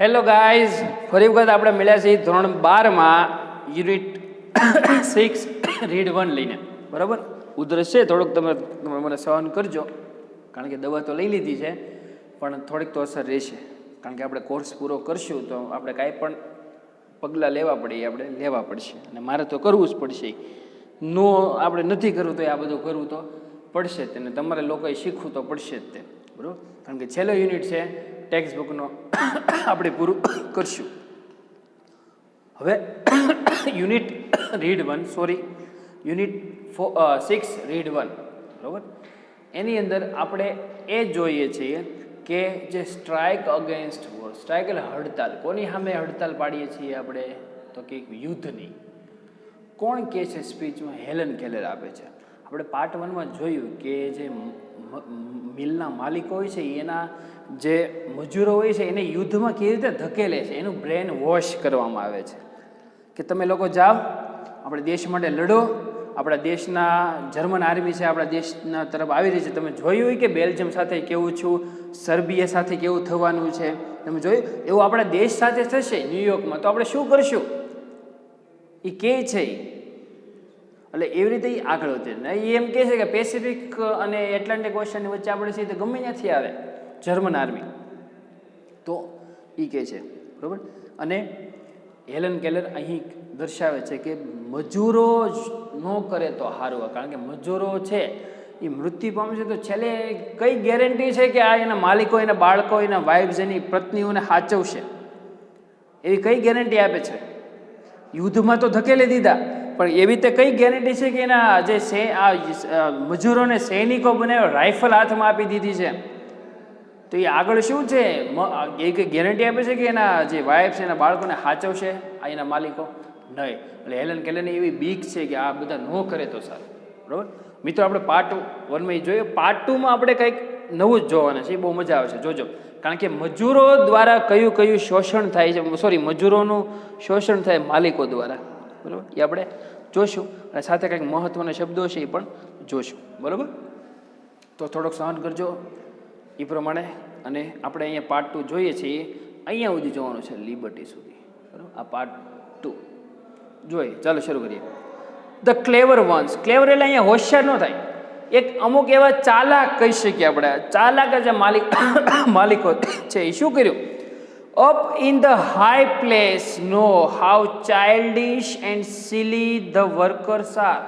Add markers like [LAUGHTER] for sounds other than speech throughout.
Hello guys ફરી વખત આપણે મળ્યા છીએ ધોરણ બારમાં યુનિટ સિક્સ રીડ વન લઈને. બરાબર? ઉધરસ છે, થોડુંક તમે તમે મને સહન કરજો, કારણ કે દવા તો લઈ લીધી છે, પણ થોડીક તો અસર રહેશે. કારણ કે આપણે કોર્સ પૂરો કરશું, તો આપણે કાંઈ પણ પગલાં લેવા પડે, એ આપણે લેવા પડશે. અને મારે તો કરવું જ પડશે. નો આપણે નથી કરવું, તો એ આ બધું કરવું તો પડશે જ તેને. તમારે લોકોએ શીખવું તો પડશે જ તે. બરાબર? કારણ કે છેલ્લો યુનિટ છે ટેક્સ્ટ બુકનો આપણે પૂરું કરશું. હવે unit read one sorry unit four six read one, બરાબર? એની અંદર આપણે એ જોઈએ છીએ કે જે સ્ટ્રાઇક અગેન્સ્ટ વોર સ્ટ્રાઇક એટલે હડતાલ. કોની સામે હડતાલ પાડીએ છીએ આપણે? તો કે યુદ્ધની. કોણ કે છે સ્પીચમાં? હેલન કેલર આપે છે. આપણે પાર્ટ વનમાં જોયું કે જે મિલના માલિકો હોય છે, એના જે મજૂરો હોય છે, એને યુદ્ધમાં કેવી રીતે ધકેલે છે, એનું બ્રેન વોશ કરવામાં આવે છે. કે તમે લોકો જાઓ, આપણે દેશ માટે લડો, આપણા દેશના જર્મન આર્મી છે, આપણા દેશના તરફ આવી રહી છે. તમે જોયું હોય કે બેલ્જિયમ સાથે કેવું છું સર્બિયા સાથે કેવું થવાનું છે? તમે જોયું? એવું આપણા દેશ સાથે થશે ન્યુયોર્કમાં તો આપણે શું કરશું? એ કે છે એટલે એવી રીતે એ આગળ વધે. ને એ એમ કહે છે કે પેસિફિક અને એટલાન્ટિક ઓશનની વચ્ચે આપણે સીધે ગમે ત્યાંથી આવે. German army. તો એ કહે છે, બરાબર? અને હેલન કેલર અહીં દર્શાવે છે કે મજૂરો ન કરે તો સારું કારણ કે મજૂરો છે એ મૃત્યુ પામશે તો છેલ્લે કઈ ગેરંટી છે કે આ એના માલિકો, એના બાળકો, એના વાઇફ્સ એની પત્નીઓને સાચવશે એવી કઈ ગેરંટી આપે છે? યુદ્ધમાં તો ધકેલી દીધા, પણ એવી રીતે કઈ ગેરંટી છે કે એના જે આ મજૂરોને સૈનિકો બનાવ્યો રાઇફલ હાથમાં આપી દીધી છે? તો એ આગળ શું છે? એ કઈ ગેરંટી આપે છે કે એના જે વાઇફ છે, એના બાળકોને સાચવશે? આ એના માલિકો? નહીં. એટલે હેલન કેલન એવી બીક છે કે આ બધા ન કરે તો સારું. બરાબર? મિત્રો, આપણે પાર્ટ વનમાં જોઈએ પાર્ટ ટુમાં આપણે કંઈક નવું જ જોવાના છે. એ બહુ મજા આવે છે. જોજો. કારણ કે મજૂરો દ્વારા કયું કયું શોષણ થાય છે. સોરી મજૂરોનું શોષણ થાય માલિકો દ્વારા. બરાબર? એ આપણે જોશું. અને સાથે કંઈક મહત્ત્વના શબ્દો છે એ પણ જોશું. બરાબર? તો થોડોક સહન કરજો. એ પ્રમાણે અને આપણે અહીંયા પાર્ટ ટુ જોઈએ છીએ. અહીંયા સુધી જોવાનું છે લિબર્ટી સુધી. બરાબર? આ પાર્ટ ટુ જોઈએ, ચાલો શરૂ કરીએ. ધ ક્લેવર વન્સ ક્લેવર એટલે અહીંયા હોશિયાર ન થાય. એક અમુક એવા ચાલાક કહી શકીએ આપણે. ચાલાક જે માલિક, [COUGHS] માલિકો છે. એ શું કર્યું? Up in the high place no how childish and silly the workers are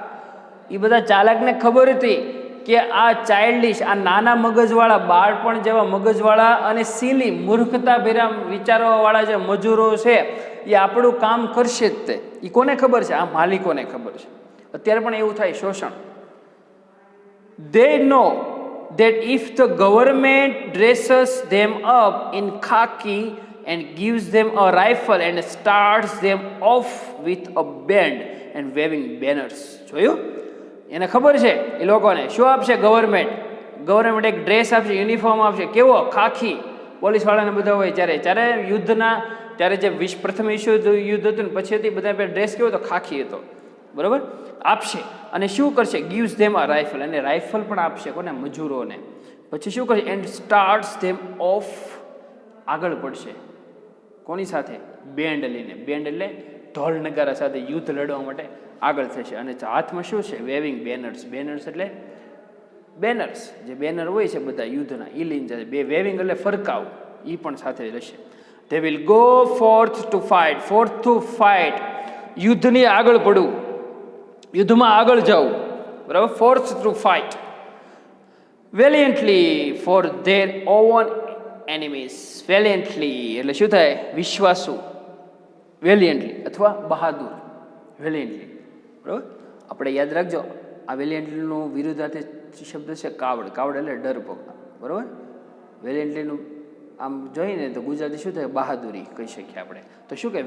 એ બધા ચાલાકને ખબર હતી. કે આ ચાઇલ્ડિશ આ નાના મગજવાળા બાળપણ જેવા મગજવાળા અને સિલી મૂર્ખતા ભેરા વિચારોવાળા જે મજૂરો છે એ આપણું કામ કરશે જ તે એ કોને ખબર છે આ માલિકોને ખબર છે અત્યારે પણ એવું થાય શોષણ they know that if the government dresses them up in khaki and gives them a rifle and starts them off with a band and waving banners જોયું એને ખબર છે એ લોકોને? શું આપશે ગવર્મેન્ટ ગવર્મેન્ટ એક ડ્રેસ આપશે યુનિફોર્મ આપશે. કેવો? ખાખી. પોલીસવાળાને બધા હોય ત્યારે. ત્યારે યુદ્ધના, ત્યારે જે વિશ્વ પ્રથમ વિશ્વ યુદ્ધ હતું ને, પછી હતી, બધા ડ્રેસ કેવો હતો? ખાખી હતો. બરાબર? આપશે. અને શું કરશે? ગીવ્સ ધેમ આ રાઇફલ અને રાઇફલ પણ આપશે કોને? મજૂરોને. પછી શું કરશે? એન્ડ સ્ટાર્ટ્સ ધેમ ઓફ આગળ પડશે. કોની સાથે? બેન્ડ લઈને બેન્ડ એટલે ઢોલ નગારા સાથે યુદ્ધ લડવા માટે આગળ થશે. અને હાથમાં શું છે? વેવિંગ બેનર્સ બેનર્સ એટલે બેનર્સ જે બેનર હોય છે બધા યુદ્ધના એ લઈને જાય. બે વેવિંગ એટલે ફરકાવ. એ પણ સાથે રહેશે. They will go forth to fight forth to fight યુદ્ધની આગળ પડવું. યુદ્ધમાં આગળ જવું. બરાબર? Forth to fight valiantly for their own enemies valiantly એટલે શું થાય? વિશ્વાસુ. વેલિયન્ટલી અથવા બહાદુર. વેલિયન્ટલી બરાબર? આપણે યાદ રાખજો, આ વેલિયન્ટલીનું વિરુદ્ધાર્થી શબ્દ છે કાવડ. કાવડ એટલે ડરપોક બરાબર? વેલેન્ટલીનું આમ જોઈને તો ગુજરાતી શું થાય? બહાદુરી કહી શકીએ આપણે. તો શું કે?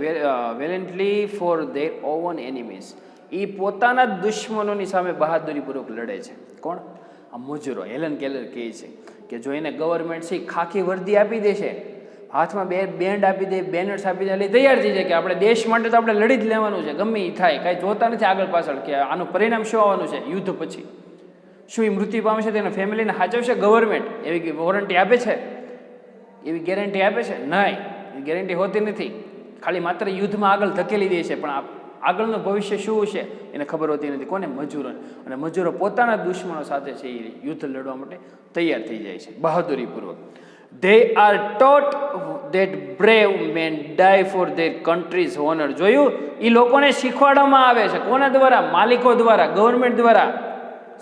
Valiantly for their own enemies. એ પોતાના દુશ્મનોની સામે બહાદુરીપૂર્વક લડે છે. કોણ? આ મજૂરો. હેલન કેલર કહે છે કે જો એને ગવર્મેન્ટ છે ખાખી વર્દી આપી દેશે હાથમાં બે બેન્ડ આપી દે બેનર્સ આપી દે, એટલે તૈયાર થઈ જાય કે આપણે દેશ માટે તો આપણે લડી જ લેવાનું છે, ગમે એ થાય, કાંઈ જોતા નથી આગળ પાછળ કે આનું પરિણામ શું આવવાનું છે, યુદ્ધ પછી. શું એ મૃત્યુ પામશે તેના ફેમિલીને સાચવશે ગવર્મેન્ટ એવી વોરંટી આપે છે? એવી ગેરંટી આપે છે? નહીં, એવી ગેરંટી હોતી નથી. ખાલી માત્ર યુદ્ધમાં આગળ ધકેલી દે છે, પણ આગળનું ભવિષ્ય શું છે એને ખબર હોતી નથી. કોને મજૂરોને? અને મજૂરો પોતાના દુશ્મનો સાથે છે, એ યુદ્ધ લડવા માટે તૈયાર થઈ જાય છે, બહાદુરીપૂર્વક. They are taught that brave men die for their countries honour જોયું? એ લોકોને શીખવાડવામાં આવે છે. કોના દ્વારા? માલિકો દ્વારા ગવર્મેન્ટ દ્વારા.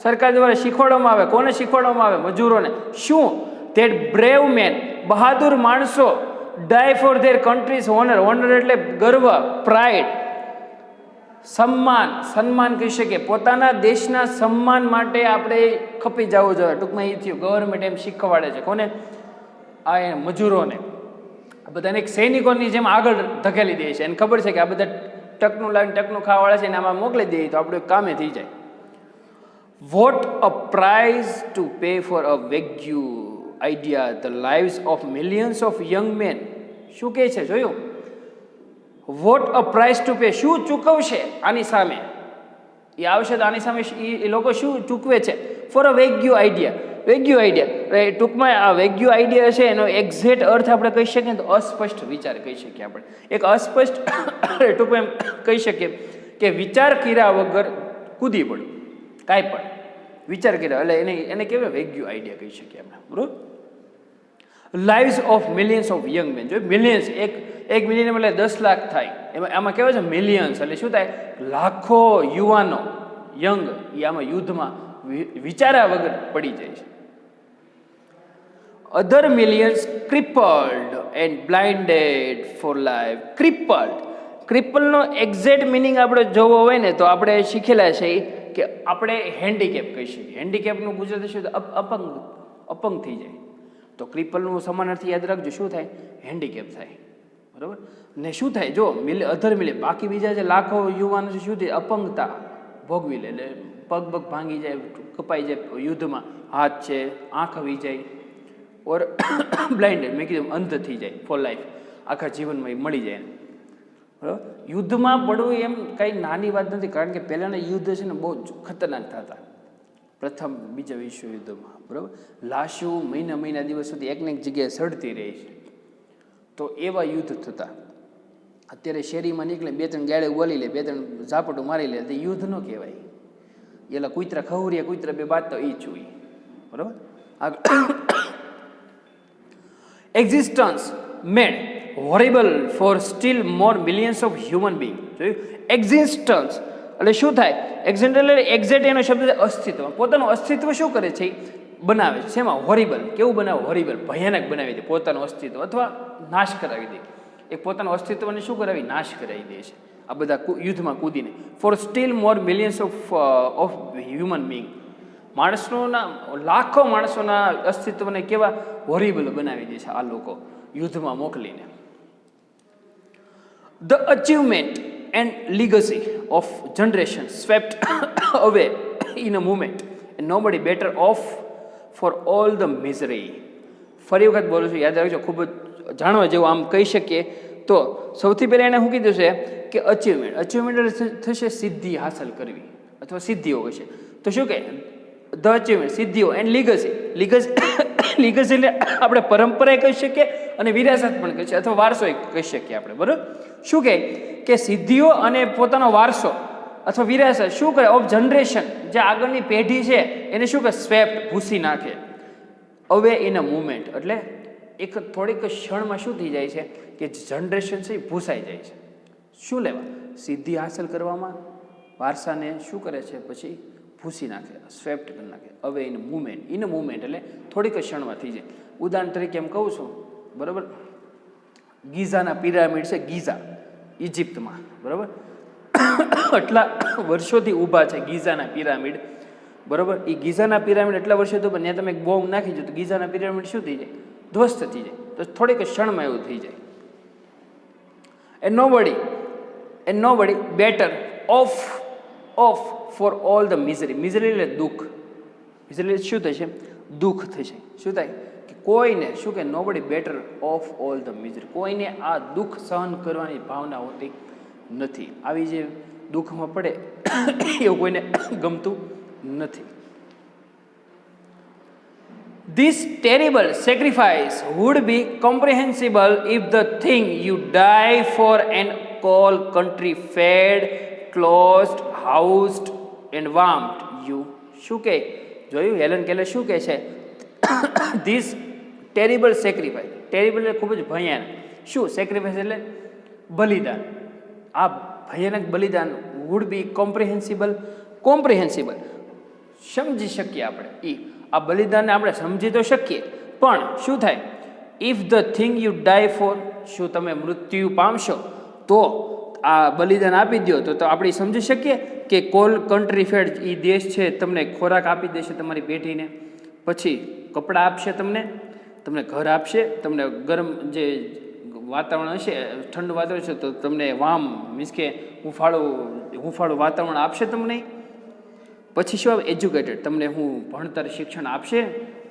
સરકાર દ્વારા શીખવાડવામાં આવે. કોને શીખવાડવામાં આવે? મજૂરોને. શું? ધેટ બ્રેવ મેન બહાદુર માણસો die for their countries honour honour એટલે ગર્વ પ્રાઇડ સન્માન. સન્માન કહી શકીએ. પોતાના દેશના સન્માન માટે આપણે ખપી જવું જોઈએ. ટૂંકમાં એ થયું. ગવર્મેન્ટ એમ શીખવાડે છે. કોને? આ એ મજૂરોને. આ બધાને એક સૈનિકોની જેમ આગળ ધકેલી દે છે. એને ખબર છે કે આ બધા ટકનું લાવીને ટકનું ખાવાવાળા છે ને આમાં મોકલી દઈએ તો આપણું કામે થઈ જાય. What a price to pay for a vague idea the lives of millions of young men શું કહે છે? જોયું? What a price to pay શું ચૂકવશે આની સામે? એ આવશે તો આની સામે એ લોકો શું ચૂકવે છે? For a vague idea vague idea ટૂંકમાં આ વેગ્યુ આઈડિયા છે એનો એક્ઝેક્ટ અર્થ આપણે કહી શકીએ તો અસ્પષ્ટ વિચાર કહી શકીએ આપણે. એક અસ્પષ્ટ [COUGHS] ટૂંકમાં એમ કહી શકીએ કે વિચાર કર્યા વગર કૂદી પડ્યું કાંઈ પણ. વિચાર કર્યા, એટલે એને એને કહેવાય વેગ્યુ આઈડિયા કહી શકીએ આપણે. બરોબર? Lives of millions of young men જો મિલિયન્સ એક એક મિલિયન એટલે દસ લાખ થાય. એમાં, આમાં કહેવાય છે મિલિયન્સ એટલે શું થાય? લાખો યુવાનો યંગ એ આમાં યુદ્ધમાં વિચાર્યા વગર પડી જાય છે. Other millions crippled and blinded for life crippled ક્રિપલનો exact meaning આપણે જોવો હોય ને તો આપણે શીખેલા છે કે આપણે હેન્ડીકેપ કહી શકીએ. હેન્ડીકેપનું ગુજરાતી શું અપંગ અપંગ થઈ જાય. તો ક્રિપલનું સમાનાર્થી યાદ રાખજો. શું થાય? હેન્ડીકેપ થાય. બરાબર? ને શું થાય? જો, મિલ અધર મિલે, બાકી બીજા જે લાખો યુવાનો છે, શું થાય? અપંગતા ભોગવી લે. એટલે પગ પગ ભાંગી જાય, કપાઈ જાય યુદ્ધમાં. હાથ છે, આંખ આવી જાય. ઓર [COUGHS] બ્લાઇન્ડેડ મેં કીધું અંધ થઈ જાય ફોર લાઈફ આખા જીવનમાં એ મળી જાય એને. બરાબર? યુદ્ધમાં પડવું એમ કંઈ નાની વાત નથી, કારણ કે પહેલાંના યુદ્ધ છે ને બહુ જ ખતરનાક થતા. પ્રથમ, બીજા વિશ્વ યુદ્ધમાં બરાબર? લાશો મહિના મહિના દિવસ સુધી એકને એક જગ્યાએ સડતી રહી છે. તો એવા યુદ્ધ થતા. અત્યારે શેરીમાં નીકળે, બે ત્રણ ગાળે બોલી લે, બે ત્રણ ઝાપટું મારી લે, તો યુદ્ધ ન કહેવાય. એટલે કુતરા ખવરિયા કુતરા બે બાદ તો એ જ જોઈએ. બરાબર? આગળ existence made horrible for still more millions of human being જોયું એક્ઝિસ્ટન્સ એટલે શું થાય? એક્ઝિસ્ટ એટલે એક્ઝેક્ટ એનો શબ્દ છે અસ્તિત્વ. પોતાનું અસ્તિત્વ શું કરે છે? બનાવે છે. શેમાં? હોરિબલ કેવું બનાવે? હોરિબલ ભયાનક બનાવી દે પોતાનું અસ્તિત્વ અથવા નાશ કરાવી દે. એ પોતાનું અસ્તિત્વને શું કરાવી? નાશ કરાવી દે છે. આ બધા યુદ્ધમાં કૂદીને. For still more millions of of human being માણસોના, લાખો માણસોના અસ્તિત્વને કેવા હોરિબલ બનાવી દે છે આ લોકો યુદ્ધમાં મોકલીને. The achievement and legacy of generation swept away in a moment nobody better off for all the misery ફરી વખત બોલું છું, યાદ રાખજો, ખૂબ જ જાણવા જેવું આમ કહી શકીએ તો સૌથી પહેલાં એને શું કીધું છે કે અચીવમેન્ટ અચીવમેન્ટ થશે સિદ્ધિ હાંસલ કરવી, અથવા સિદ્ધિઓ કહેશે તો શું કહે? ધ અચીવમેન્ટ, સિદ્ધિઓ એન્ડ લીગસી લીગસી લીગસી એટલે આપણે પરંપરાએ કહી શકીએ અને વિરાસત પણ કહી શકીએ, અથવા વારસો કહી શકીએ આપણે, બરાબર? શું કહે? કે સિદ્ધિઓ અને પોતાનો વારસો અથવા વિરાસત શું કરે? ઓફ જનરેશન જે આગળની પેઢી છે, એને શું કહે? સ્વેપ્ટ ભૂસી નાખે. અવે ઇન અ મુમેન્ટ એટલે એક થોડીક ક્ષણમાં શું થઈ જાય છે? કે જનરેશન છે એ ભૂસાઈ જાય છે. શું લેવા? સિદ્ધિ હાંસલ કરવામાં? વારસાને શું કરે છે? પછી ભૂસી નાખે સ્વેપ્ટ કરી નાખે. હવે ઇન મુમેન્ટ ઇન મુમેન્ટ એટલે થોડીક ક્ષણમાં થઈ જાય. ઉદાહરણ તરીકે એમ કહું છું, બરાબર? ગીઝાના પિરામિડ છે ગીઝા ઇજિપ્તમાં બરાબર? આટલા વર્ષોથી ઊભા છે ગીઝાના પિરામિડ, બરાબર? એ ગીઝાના પિરામિડ એટલા વર્ષો તો પણ ત્યાં તમે એક બોમ્બ નાખી દો તો ગીઝાના પિરામિડ શું થઈ જાય? ધ્વસ્ત થઈ જાય. તો થોડીક ક્ષણમાં એવું થઈ જાય. and nobody and nobody better off off for all the misery misery એટલે દુઃખ misery એટલે શું થશે દુઃખ થશે શું થાય કે કોઈને શું કે nobody better off all the misery કોઈને આ દુઃખ સહન કરવાની ભાવના હોતી નથી આવી જે દુઃખમાં પડે એવું કોઈને ગમતું નથી This terrible sacrifice would be comprehensible if the thing you die for an whole country fed, clothed, housed and warmed you શું કહે જોયું? હેલન કેલે શું કહે છે? ધીસ ટેરિબલ સેક્રિફાઈસ ટેરિબલ એટલે ખૂબ જ ભયાનક. શું સેક્રિફાઈસ એટલે? બલિદાન. આ ભયાનક બલિદાન વુડ બી કોમ્પ્રિહેન્સિબલ કોમ્પ્રિહેન્સિબલ સમજી શકીએ આપણે. એ આ બલિદાનને આપણે સમજી તો શકીએ. પણ શું થાય? If the thing you die for શું તમે મૃત્યુ પામશો? તો આ બલિદાન આપી દો તો આપણે સમજી શકીએ કે કોલ કન્ટ્રી ફેડ એ દેશ છે, તમને ખોરાક આપી દેશે તમારી બેટીને પછી કપડાં આપશે તમને તમને ઘર આપશે, તમને ગરમ જે વાતાવરણ હશે, ઠંડુ વાતાવરણ છે તો તમને વામ મીન્સ કે હુંફાળું હુંફાળું વાતાવરણ આપશે તમને. પછી શું એજ્યુકેટેડ તમને હું ભણતર શિક્ષણ આપશે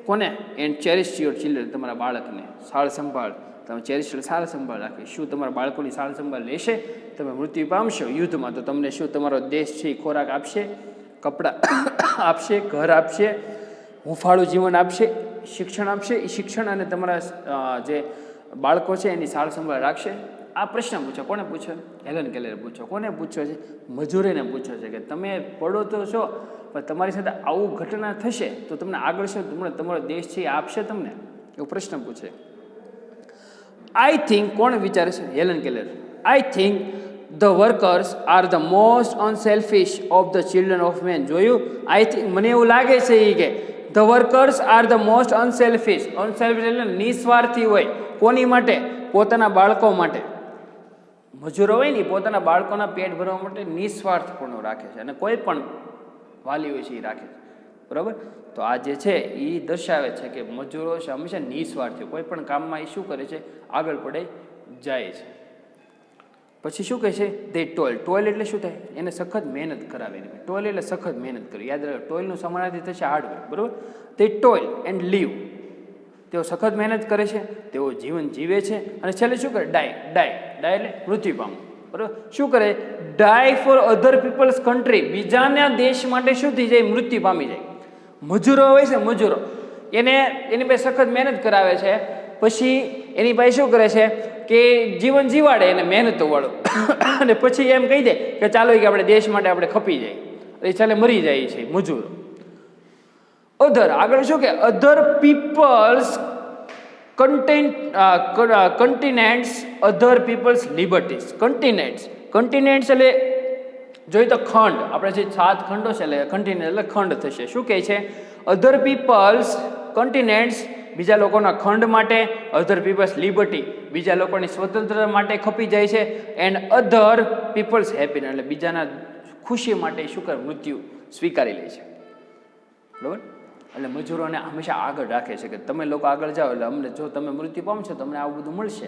કોને? એન્ડ ચેરિશ યોર ચિલ્ડ્રન તમારા બાળકને. સાળ સંભાળ. તમે ચેરિશ સાળ સંભાળ રાખે. શું તમારા બાળકોની સાળ સંભાળ લેશે? તમે મૃત્યુ પામશો યુદ્ધમાં. તો તમને શું તમારો દેશ છે એ ખોરાક આપશે? કપડાં [COUGHS] આપશે? ઘર આપશે? હુંફાળું જીવન આપશે? શિક્ષણ આપશે? એ શિક્ષણ અને તમારા જે બાળકો છે એની સાળ સંભાળ રાખશે? આ પ્રશ્ન પૂછો. કોને પૂછ્યો હેલન કેલરે પૂછો. કોને પૂછ્યો છે? મજૂરીને પૂછ્યો છે કે તમે પડો તો છો પણ તમારી સાથે આવું ઘટના થશે, તો તમને આગળ શું તમને તમારો દેશ છે એ આપશે તમને? એવો પ્રશ્ન પૂછે. આઈ થિંક કોણ વિચારે છે? Helen Keller. I think the workers are the most unselfish of the children of men જોયું? આઈ થિંક મને એવું લાગે છે એ કે the workers are the most unselfish unselfish એટલે નિસ્વાર્થી હોય. કોની માટે? પોતાના બાળકો માટે. મજૂરો હોય ને પોતાના બાળકોના પેટ ભરવા માટે નિસ્વાર્થપણું રાખે છે. અને કોઈ પણ વાલી હોય છે એ રાખે છે. બરાબર? તો આ જે છે એ દર્શાવે છે કે મજૂરો છે હંમેશા નિસ્વાર્થી કોઈ પણ કામમાં એ શું કરે છે, આગળ પડે, જાય છે. પછી શું કહે છે? દે ટોલ ટોલ એટલે શું થાય? એને સખત મહેનત કરાવે ટોલ એટલે સખત મહેનત કરી યાદ રાખો ટોલનું સમાનાર્થી થશે હાર્ડવેર બરાબર? તે ટોલ એન્ડ લીવ તેઓ સખત મહેનત કરે છે, તેઓ જીવન જીવે છે, અને છેલ્લે શું કરે? ડાય ડાય ડાય એટલે મૃત્યુ પામવું બરાબર? શું કરે? Die for other people's country બીજાના દેશ માટે શું થઈ જાય? મૃત્યુ પામી જાય. મજૂરો હોય છે, મજૂરો. એને, એની પાસે સખત મહેનત કરાવે છે. પછી એની પાસે શું કરે છે? કે જીવન જીવાડે એને મહેનત વાળું [COUGHS] અને પછી એમ કહી દે કે ચાલો કે આપણે દેશ માટે આપણે ખપી જાય. એ ચાલે મરી જાય છે, મજૂરો. અધર આગળ શું કે? Other peoples content continents other peoples liberties continents continents એટલે જોઈએ તો ખંડ. આપણે જે સાત ખંડો છે એટલે કન્ટિનેન્ટ એટલે ખંડ થશે. શું કહે છે? અધર પીપલ્સ કન્ટિનેન્ટ્સ બીજા લોકોના ખંડ માટે અધર પીપલ્સ લિબર્ટી બીજા લોકોની સ્વતંત્રતા માટે ખપી જાય છે. એન્ડ અધર પીપલ્સ હેપીનેસ એટલે બીજાના ખુશી માટે શું કરે? મૃત્યુ સ્વીકારી લે છે. બરાબર? એટલે મજૂરોને હંમેશા આગળ રાખે છે કે તમે લોકો આગળ જાઓ એટલે અમને જો તમે મૃત્યુ પામશો તમને આવું બધું મળશે.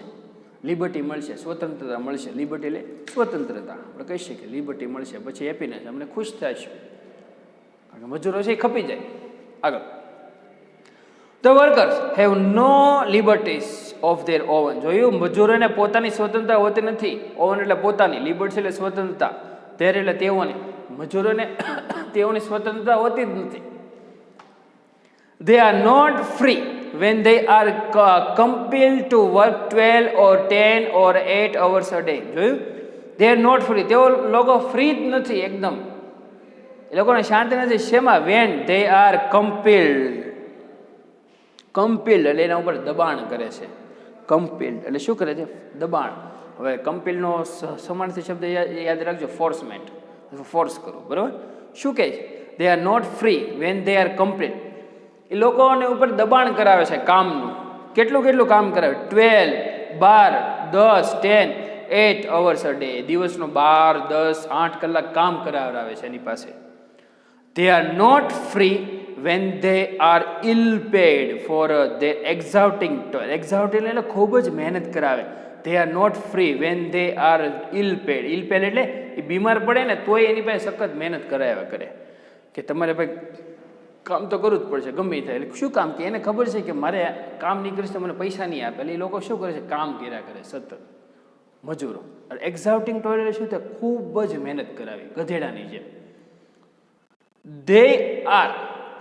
લિબર્ટી મળશે, સ્વતંત્રતા મળશે. લિબર્ટી એટલે સ્વતંત્રતા. આપણે કહી શકીએ લિબર્ટી મળશે, પછી હેપીનેસ અમને ખુશ થઈશું કારણ કે મજૂરો છે એ ખપી જાય. આગળ. The workers have no liberties of their own જોયું? મજૂરોને પોતાની સ્વતંત્રતા હોતી નથી. ઓવન એટલે પોતાની. લિબર્ટી એટલે સ્વતંત્રતા. ધેર એટલે તેઓની. મજૂરોને [COUGHS] તેઓની સ્વતંત્રતા હોતી જ નથી. they are not free when they are co- compelled to work 12 or 10 or 8 hours a day જોયું they are not free તેઓ લોકો ફ્રી જ નથી એકદમ એ લોકોને શાંતિ નથી શેમાં when they are compelled compelled એટલે એના ઉપર દબાણ કરે છે compelled એટલે શું કરે છે દબાણ હવે compelled નો સ- સમાનાર્થી શબ્દ યા- યાદ રાખજો ફોર્સમેન્ટ ફોર્સ કરવું બરાબર શું કહે છે they are not free when they are complete એ લોકોને ઉપર દબાણ કરાવે છે કામનું. કેટલું કેટલું કામ કરાવે? ટ્વેલ્વ બાર દસ ten eight hours a day. દિવસનો બાર દસ આઠ કલાક કામ કરાવડાવે છે એની પાસે. They are not free when they are ill paid for uh, their exhausting toil exhausting એટલે ખૂબ જ મહેનત કરાવે. They are not free when they are ill paid ill paid એટલે એ બીમાર પડે ને તોય એની પાસે સખત મહેનત કરાવ્યા કરે. કે તમારે ભાઈ કામ તો કરવું જ પડશે, ગમે થાય. એટલે શું કામ કે એને ખબર છે કે મારે કામ નહીં કરીશ મને પૈસા નહીં આપે. એટલે એ લોકો શું કરે છે? કામ કર્યા કરે, સતત. મજૂરો. એક્ઝાઉટિંગ ટોયલેટ શું થાય ખૂબ જ મહેનત કરાવી, ગધેડાની જેમ. ધે આર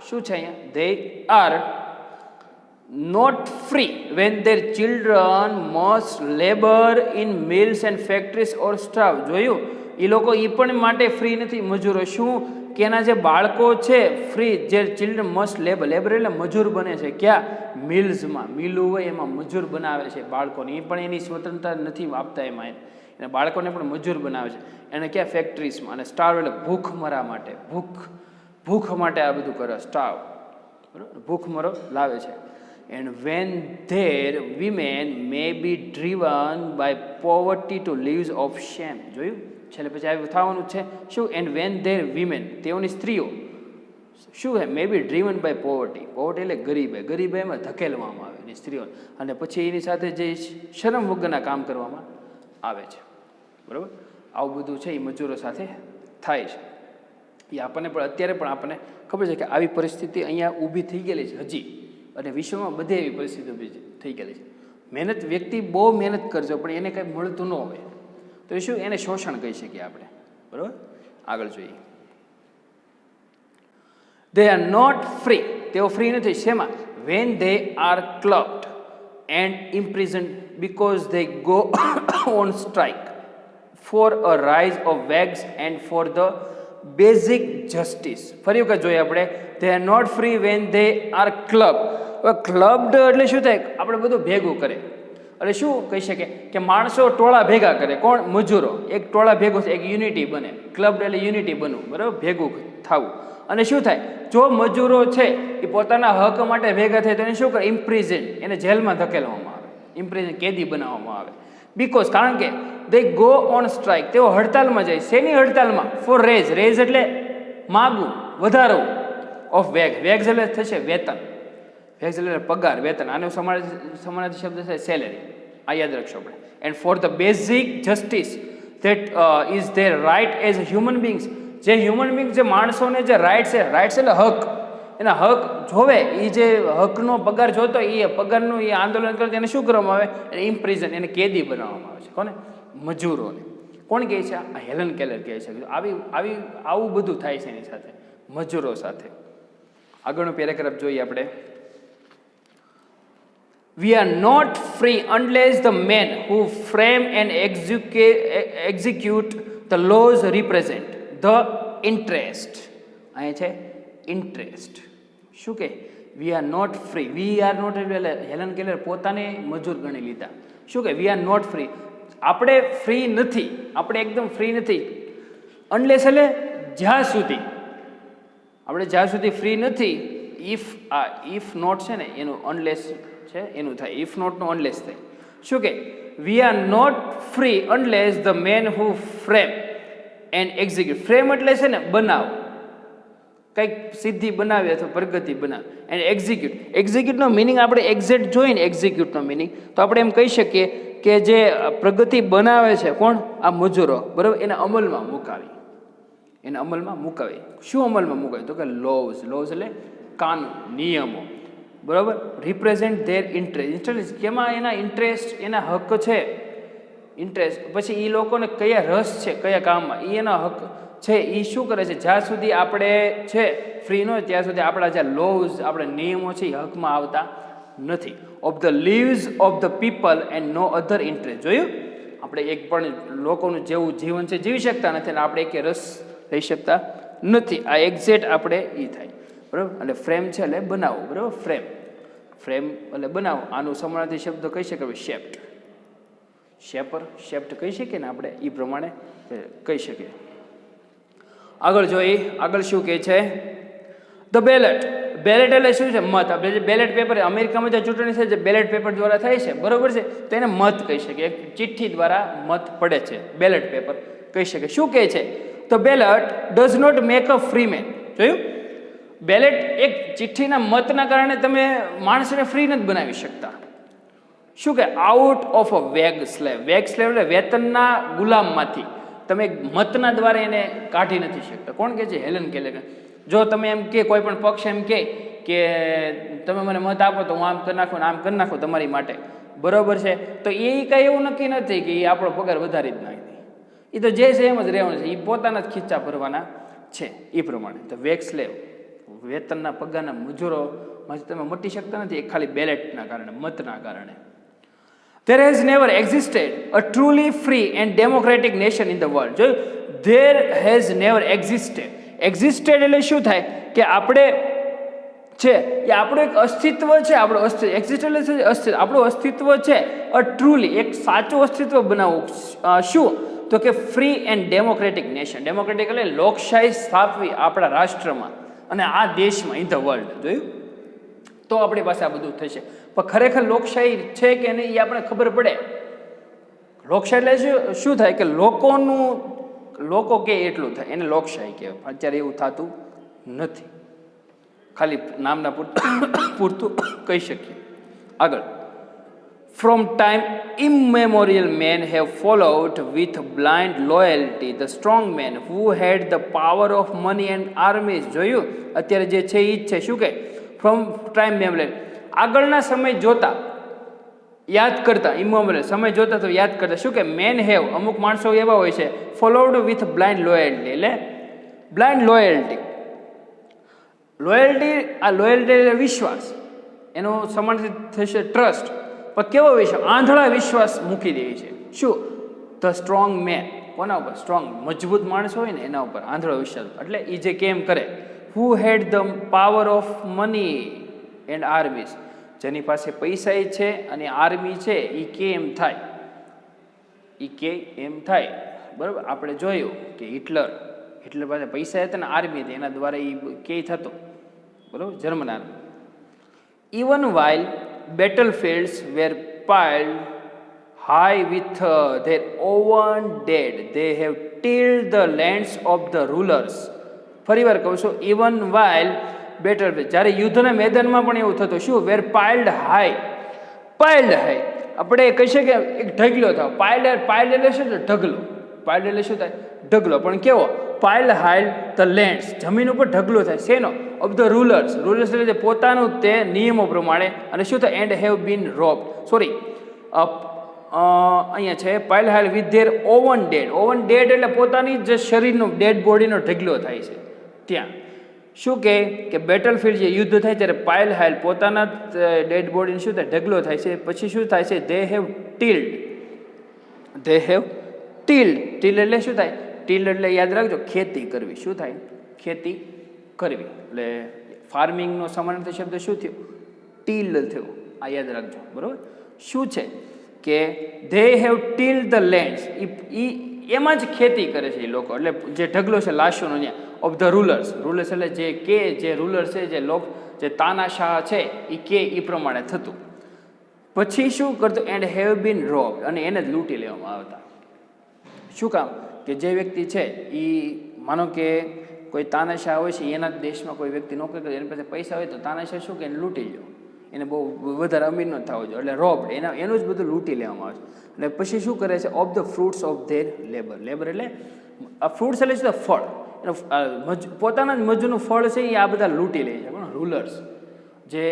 શું છે અહીંયા? They are not free when their children must labour in mills and factories or starve જોયું? એ લોકો એ પણ માટે ફ્રી નથી. મજૂરો શું? કે એના જે બાળકો છે ફ્રી જે ચિલ્ડ્રન મસ્ટ લેબર લેબર એટલે મજૂર બને છે. ક્યાં? મિલ્સમાં મિલું હોય એમાં મજૂર બનાવે છે બાળકોને. એ પણ એની સ્વતંત્રતા નથી આપતા એમાં. એને બાળકોને પણ મજૂર બનાવે છે. એને ક્યાં? ફેક્ટરીઝમાં અને સ્ટાર એટલે ભૂખ મરા માટે. ભૂખ. ભૂખ માટે આ બધું કરે. સ્ટાવ બરાબર? ભૂખમરો લાવે છે. And when their women may be driven by poverty to lives of shame જોયું? છેલ્લે પછી આવી થવાનું છે. શું? એન્ડ વેન ધેર વિમેન તેઓની સ્ત્રીઓ, શું હે? May be driven by poverty poverty એટલે ગરીબે. એમાં ધકેલવામાં આવે એની સ્ત્રીઓ. અને પછી એની સાથે જે શરમ વગરના કામ કરવામાં આવે છે. બરાબર? આવું બધું છે, એ મજૂરો સાથે થાય છે. એ આપણને પણ, અત્યારે પણ આપણને ખબર છે કે આવી પરિસ્થિતિ અહીંયા ઊભી થઈ ગયેલી છે હજી. અને વિશ્વમાં બધે એવી પરિસ્થિતિ ઊભી થઈ ગયેલી છે. મહેનત, વ્યક્તિ બહુ મહેનત કરજો, પણ એને કંઈ મળતું ન હોય. તો શું? એને શોષણ કહી શકીએ આપણે. બરાબર? આગળ જોઈએ. દે આર નોટ ફ્રી તેઓ ફ્રી નથી. શેમાં? When they are clubbed and imprison because they go on strike for a rise of wages and for the basic justice ફરી વખત જોઈએ આપણે. They are not free when they are club હવે clubbed એટલે શું થાય? આપણે બધું ભેગું કરે એટલે શું કહી શકે કે માણસો ટોળા ભેગા કરે. કોણ? મજૂરો. એક ટોળા ભેગું એક યુનિટી બને. ક્લબ એટલે યુનિટી બનવું. બરાબર? ભેગું થવું. અને શું થાય? જો મજૂરો છે, એ પોતાના હક માટે ભેગા થાય, તો એને શું કરે? ઇમ્પ્રિઝન એને જેલમાં ધકેલવામાં આવે. ઇમ્પ્રિઝન કેદી બનાવવામાં આવે. બીકોઝ કારણ કે દે ગો ઓન સ્ટ્રાઇક તેઓ હડતાલમાં જાય. શેની હડતાલમાં? ફોર રેઝ રેઝ એટલે માગવું, વધારવું. ઓફ વેગ વેગ એટલે થશે વેતન. એટલે પગાર વેતન આનો સમાજ સમાનાર્થી શબ્દ છે સેલેરી આ યાદ રાખશો આપણે. And for the basic justice that is their right as human beings જે હ્યુમન બિંગ જે માણસોને જે રાઇટ્સ છે રાઇટ્સ એટલે હક. એના હક જોવે એ જે હકનો પગાર જોતો એ પગારનું એ આંદોલન કરે, એને શું કરવામાં આવે? એને ઇમ્પ્રિઝન એને કેદી બનાવવામાં આવે છે. કોને? મજૂરોને. કોણ કહે છે? આ હેલન કેલર કહે છે. આવી આવી, આવું બધું થાય છે એની સાથે. મજૂરો સાથે. આગળનો પેરેગ્રાફ જોઈએ આપણે. We are not free unless the men who frame and execute the laws represent the interest. અહીં છે ઇન્ટરેસ્ટ શું કે? We are not free we are not Helen Keller પોતાને મજૂર ગણી લીધા. શું કે? વી આર નોટ ફ્રી આપણે ફ્રી નથી. આપણે એકદમ ફ્રી નથી. અનલેસ એટલે જ્યાં સુધી. આપણે જ્યાં સુધી ફ્રી નથી ઇફ આ ઇફ નોટ છે ને, એનું અનલેસ છે, એનું થાય. ઇફ નોટનું અનલેસ થાય. શું કે? We are not free unless the men who frame and execute frame એટલે છે ને, બનાવ. કંઈક સિદ્ધિ બનાવી અથવા પ્રગતિ બનાવે. એન્ડ એક્ઝિક્યુટ એક્ઝિક્યુટનો મિનિંગ આપણે એક્ઝેક્ટ જોઈએ ને એક્ઝિક્યુટનો મિનિંગ તો આપણે એમ કહી શકીએ કે જે પ્રગતિ બનાવે છે, કોણ? આ મજૂરો. બરાબર? એને અમલમાં મુકાવી. એને અમલમાં મુકાવી. શું અમલમાં મુકાવી? તો કે લોઝ લોઝ એટલે કાનૂન, નિયમો. બરાબર? રિપ્રેઝેન્ટ ધેર ઇન્ટરેસ્ટ ઇન્ટરેસ્ટ કેમાં એના ઇન્ટરેસ્ટ એના હક છે? ઇન્ટરેસ્ટ પછી એ લોકોને કયા રસ છે, કયા કામમાં? એ એના હક છે. એ શું કરે છે? જ્યાં સુધી આપણે છે ફ્રી ન ત્યાં સુધી આપણા જે લોઝ આપણા નિયમો છે એ હકમાં આવતા નથી. Of the lives of the people and no other interest જોયું? આપણે એક પણ લોકોનું જેવું જીવન છે, જીવી શકતા નથી અને આપણે એક રસ લઈ શકતા નથી. આ એક્ઝેક્ટ આપણે એ થાય. બરાબર? એટલે ફ્રેમ છે, એટલે બનાવો બરાબર? ફ્રેમ ફ્રેમ એટલે બનાવો. આનું સમાનાર્થી શબ્દ કહી શકાય શેપ્ટ શેપર શેપ્ટ કહી શકીએ ને આપણે? એ પ્રમાણે કહી શકીએ. આગળ જોઈએ આગળ શું કહે છે? ધ બેલેટ બેલેટ એટલે શું છે? મત. આપણે જે બેલેટ પેપર અમેરિકામાં જે ચૂંટણી છે, જે બેલેટ પેપર દ્વારા થાય છે, બરોબર છે? તો એને મત કહી શકીએ. એક ચિઠ્ઠી દ્વારા મત પડે છે. બેલેટ પેપર કહી શકે શું કહે છે? તો ballot does not make a free man જોયું? બેલેટ એક ચિઠ્ઠીના મતના કારણે તમે માણસને ફ્રી નથી બનાવી શકતા. શું કે? આઉટ ઓફ અ વેગ સ્લેવ વેગ સ્લેવ એટલે વેતનના ગુલામમાંથી. તમે મતના દ્વારા એને કાઢી નથી શકતા. કોણ કે છે? હેલન કેલેર જો તમે એમ કે, કોઈ પણ પક્ષ એમ કે કે તમે મને મત આપો તો હું આમ કરી નાખું આમ કરી નાખું તમારી માટે. બરોબર છે? તો એ કાંઈ એવું નક્કી નથી કે એ આપણો પગાર વધારી જ નાખી. એ તો જે છે એમ જ રહેવાનું છે. એ પોતાના જ ખીચ્ચા ભરવાના છે એ પ્રમાણે. તો વેગ સ્લેવ વેતનના પગારના મજૂરો તમે મટી શકતા નથી. એ ખાલી બેલેટના કારણે, મતના કારણે. There has never existed a truly free and democratic nation in the world જો there has never existed existed એટલે શું થાય? કે આપણે છે, એ આપણું એક અસ્તિત્વ છે, આપણું અસ્તિત્વ એક્ઝિસ્ટ એટલે? અસ્તિત્વ આપણું અસ્તિત્વ છે અ ટ્રુલી એક સાચું અસ્તિત્વ બનાવવું. શું? તો કે free and democratic nation democratic એટલે લોકશાહી સ્થાપવી આપણા રાષ્ટ્રમાં. અને આ દેશમાં ઇન ધ વર્લ્ડ જોયું? તો આપણી પાસે આ બધું થશે. પણ ખરેખર લોકશાહી છે કે નહીં, એ આપણે ખબર પડે. લોકશાહી એટલે શું શું થાય કે લોકોનું, લોકો કે એટલું થાય. એને લોકશાહી કહેવાય. અત્યારે એવું થતું નથી. ખાલી નામના પૂરતું પૂરતું કહી શકીએ. આગળ. From time immemorial, men have followed with blind loyalty the strong men who had the power of money and armies જોયું? અત્યારે જે છે એ જ છે. શું કે ફ્રોમ ટાઈમ મેમરેલ આગળના સમય જોતા યાદ કરતા ઇમોમરેલ સમય જોતા તો યાદ કરતા. શું કે મેન હેવ અમુક માણસો એવા હોય છે ફોલોડ વિથ બ્લાઇન્ડ લોયલ્ટી એટલે બ્લાઇન્ડ લોયલ્ટી લોયલ્ટી આ લોયલ્ટી એટલે વિશ્વાસ. એનો સમાન થશે ટ્રસ્ટ પણ કેવો વિશ્વાસ આંધળા વિશ્વાસ મૂકી દેવી છે. શું? The strong man. કોના ઉપર? સ્ટ્રોંગ, મજબૂત માણસ હોય ને, એના ઉપર આંધળો વિશ્વાસ એટલે એ જે કેમ કરે? Who had the power of money and armies જેની પાસે પૈસા છે અને આર્મી છે એ કેમ થાય? એ કે એમ થાય. બરાબર? આપણે જોયું કે હિટલર હિટલર પાસે પૈસા હતા ને આર્મી હતી, એના દ્વારા એ કે થતો. બરાબર? German army even while battlefields were piled high with their own dead they have till the lands of the rulers ફરી વાર કહું છું ઇવન વાઇલ બેટલ જ્યારે યુદ્ધના મેદાનમાં પણ એવું થતું, શું? વેર પાઇલ્ડ હાઈ પાઇલ્ડ હાઈ આપણે કહી શકીએ, એક ઢગલો થાવ પાઇલ્ડ પાઇલ્ડ એટલે શું? ઢગલો. પાઇલ્ડ એટલે શું થાય? ઢગલો. પણ કેવો? પાઇલ્ડ હાઇલ ધ લેન્ડ્સ જમીન ઉપર ઢગલો થાય. શેનો ઓફ ધ રૂલર્સ રૂલર્સ એટલે પોતાનું તે નિયમો પ્રમાણે અને શું થાય? And have been robbed sorry અહીંયા છે piled high with their own dead own dead એટલે પોતાની જ શરીરનો ડેડ બોડીનો ઢગલો થાય છે. ત્યાં. શું કહે કે બેટલ ફિલ્ડ જે યુદ્ધ થાય ત્યારે પાઇલ હાઇલ પોતાના ડેડ બોડીને શું થાય? ઢગલો થાય છે. પછી શું થાય છે? They have tilled they have tilled till એટલે શું થાય? ટીલ્ડ એટલે યાદ રાખજો, ખેતી કરવી. શું થાય? ખેતી કરવી. એટલે ફાર્મિંગનો સામાન્ય શબ્દ શું થયો? ટીલ્ડ થયો. આ યાદ રાખજો. બરાબર? શું છે? કે they have till the lands એ એમાં જ ખેતી કરે છે એ લોકો. એટલે જે ઢગલો છે, લાશોનો ત્યાં ઓફ ધ રૂલર્સ રૂલર્સ એટલે જે કે, જે રૂલર છે, જે લોક, જે તાનાશાહ છે એ કે એ પ્રમાણે થતું. પછી શું કરતું? એન્ડ હેવ બીન રોબ અને એને જ લૂંટી લેવામાં આવતા. શું કામ? કે જે વ્યક્તિ છે એ માનો કે કોઈ તાનાશાહ હોય છે, એના દેશમાં કોઈ વ્યક્તિ નોકરી કરે, એની પાસે પૈસા હોય તો તાનાશાહ શું કે એને લૂંટી લો એને બહુ વધારે અમીર ન થવો જોઈએ, એટલે રોબડ એના, એનું જ બધું લૂંટી લેવામાં આવે છે. અને પછી શું કરે છે of the fruits of their labour labour એટલે, આ ફ્રૂટ્સ એટલે શું? ફળ. એનો પોતાના જ મજૂરનું ફળ છે એ આ બધા લૂંટી લે છે. પણ રૂલર્સ જે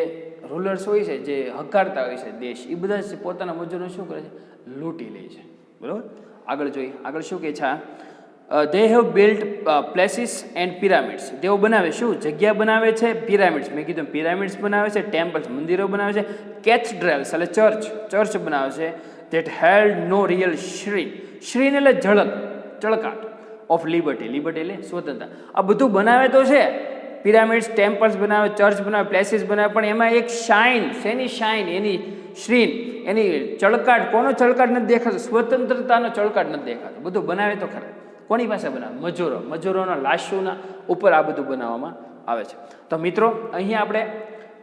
રૂલર્સ હોય છે, જે હકારતા હોય છે દેશ એ બધા પોતાના મજૂરને શું કરે છે? લૂંટી લે છે. બરાબર? આગળ જોઈએ. આગળ શું કહે છે? They have built palaces and pyramids તેઓ બનાવે શું? જગ્યા બનાવે છે પિરામિડ્સ મેં કીધું પિરામિડ્સ બનાવે છે ટેમ્પલ્સ મંદિરો બનાવે છે કેથડ્રેલ્સ એટલે ચર્ચ ચર્ચ બનાવે છે that held no real shine shine એટલે ઝળક ચળકાટ ઓફ લિબર્ટી લિબર્ટી એટલે સ્વતંત્રતા આ બધું બનાવે તો છે. પિરામિડ્સ ટેમ્પલ્સ બનાવે ચર્ચ બનાવે પ્લેસીસ બનાવે, પણ એમાં એક શાઇન શેની શાઇન એની શ્રીન એની ચળકાટ, કોનો ચળકાટ નથી દેખાતો? સ્વતંત્રતાનો ચળકાટ નથી દેખાતો. બધું બનાવે તો ખરા. કોની પાસે બનાવે? મજૂરો. મજૂરોના લાશોના ઉપર આ બધું બનાવવામાં આવે છે. તો મિત્રો, અહીંયા આપણે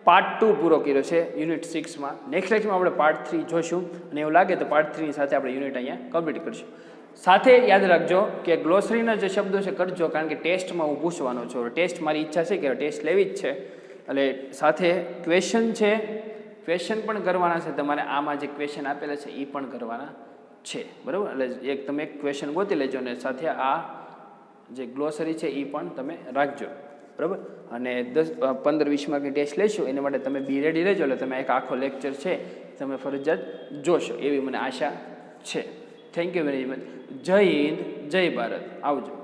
પાર્ટ ટુ પૂરો કર્યો છે યુનિટ સિક્સમાં નેક્સ્ટ લેક્ચરમાં આપણે પાર્ટ થ્રી જોઈશું અને એવું લાગે તો પાર્ટ થ્રીની સાથે આપણે યુનિટ અહીંયા કમ્પ્લીટ કરીશું. સાથે યાદ રાખજો કે ગ્લોસરીના જે શબ્દો છે કરજો કારણ કે ટેસ્ટમાં હું પૂછવાનો છું. ટેસ્ટ મારી ઈચ્છા છે કે ટેસ્ટ લેવી જ છે. એટલે સાથે ક્વેશ્ચન છે ક્વેશ્ચન પણ કરવાના છે. તમારે આમાં જે ક્વેશ્ચન આપેલા છે એ પણ કરવાના છે. બરાબર? એટલે એક તમે ક્વેશ્ચન ગોતી લેજો અને સાથે આ જે ગ્લોસરી છે એ પણ તમે રાખજો. બરાબર? અને દસ પંદર, વીસ માર્કની ટેસ્ટ લેશો, એના માટે તમે બી રેડી રહેજો. એટલે તમે એક આખો લેક્ચર છે, તમે ફરજિયાત જોશો. એવી મને આશા છે. થેન્ક યુ વેરી મચ જય હિન્દ, જય ભારત. આવજો.